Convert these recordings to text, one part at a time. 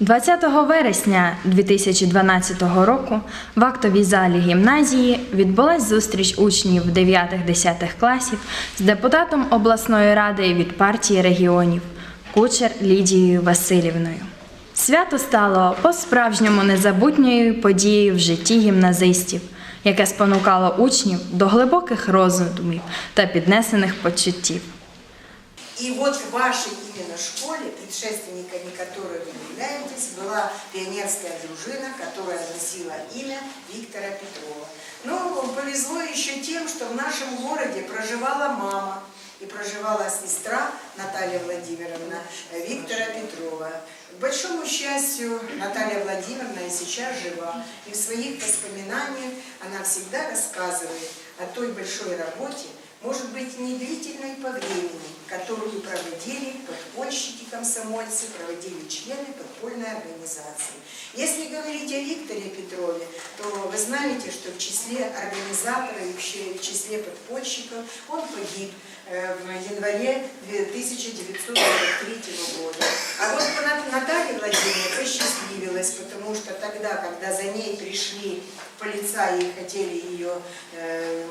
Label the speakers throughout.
Speaker 1: 20 вересня 2012 року в актовій залі гімназії відбулась зустріч учнів 9-10 класів з депутатом обласної ради від партії регіонів Кучер Лідією Васильівною. Свято стало по-справжньому незабутньою подією в житті гімназистів, яке спонукало учнів до глибоких роздумів та піднесених почуттів.
Speaker 2: И вот в вашей именно школе, предшественниками которой вы являетесь, была пионерская дружина, которая носила имя Виктора Петрова. Но повезло еще тем, что в нашем городе проживала мама и проживала сестра Наталья Владимировна Виктора Петрова. К большому счастью, Наталья Владимировна и сейчас жива. И в своих воспоминаниях она всегда рассказывает о той большой работе, может быть, не длительной по времени, которую проводили подпольщики-комсомольцы, проводили члены подпольной организации. Если говорить о Викторе Петрове, то вы знаете, что в числе организаторов и в числе подпольщиков он погиб э, в январе 1943 года. А вот Нат- Наталья Владимировна посчастливилась, потому что тогда, когда за ней пришли полицаи и хотели ее э,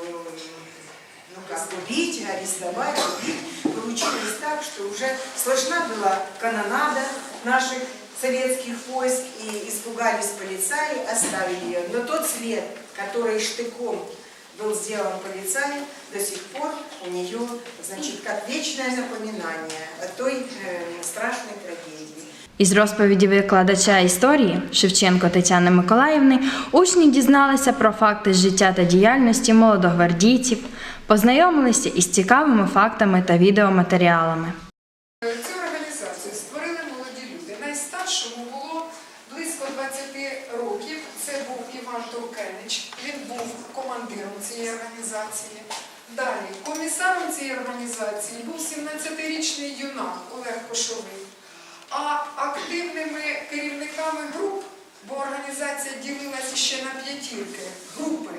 Speaker 2: убить, арестовать, убить, получилось так, что уже слышна была канонада наших советских войск, и испугались полицаи, оставили ее. Но тот след, который штыком был сделан полицаем, до сих пор у нее, значит, как вечное напоминание о той э, страшной.
Speaker 1: Із розповіді викладача історії Шевченко Тетяни Миколаївни учні дізналися про факти життя та діяльності молодогвардійців, познайомилися із цікавими фактами та відеоматеріалами.
Speaker 3: Цю організацію створили молоді люди. Найстаршому було близько 20 років. Це був Іван Туркенич. Він був командиром цієї організації. Далі комісаром цієї організації був 17-річний юнак Олег Кошовий. А активними керівниками груп, бо організація ділилася ще на п'ятірки групи.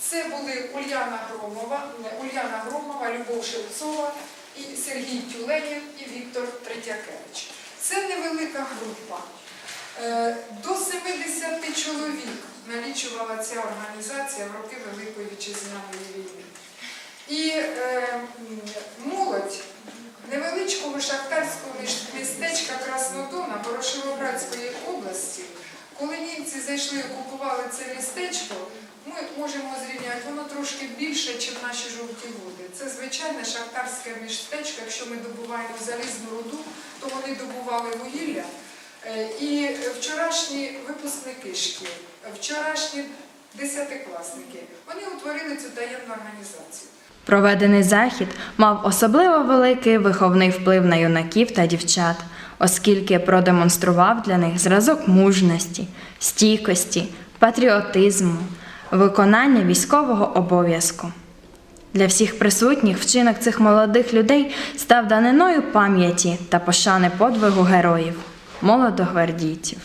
Speaker 3: Це були Ульяна Громова, Ульяна Громова, Любов Шевцова, і Сергій Тюленів і Віктор Третьякевич. Це невелика група. Е, До 70 чоловік налічувала ця організація в роки Великої Вітчизняної війни. І е, зайшли і окупували це містечко, ми можемо зрівняти, воно трошки більше, ніж наші жовті води. Це звичайне шахтарське містечко. Якщо ми добуваємо залізну руду, то вони добували вугілля. Е, І вчорашні випускники шкіл, вчорашні десятикласники, вони утворили цю таємну організацію.
Speaker 1: Проведений захід мав особливо великий виховний вплив на юнаків та дівчат, оскільки продемонстрував для них зразок мужності, стійкості, патріотизму, виконання військового обов'язку. Для всіх присутніх вчинок цих молодих людей став даниною пам'яті та пошани подвигу героїв, молодогвардійців.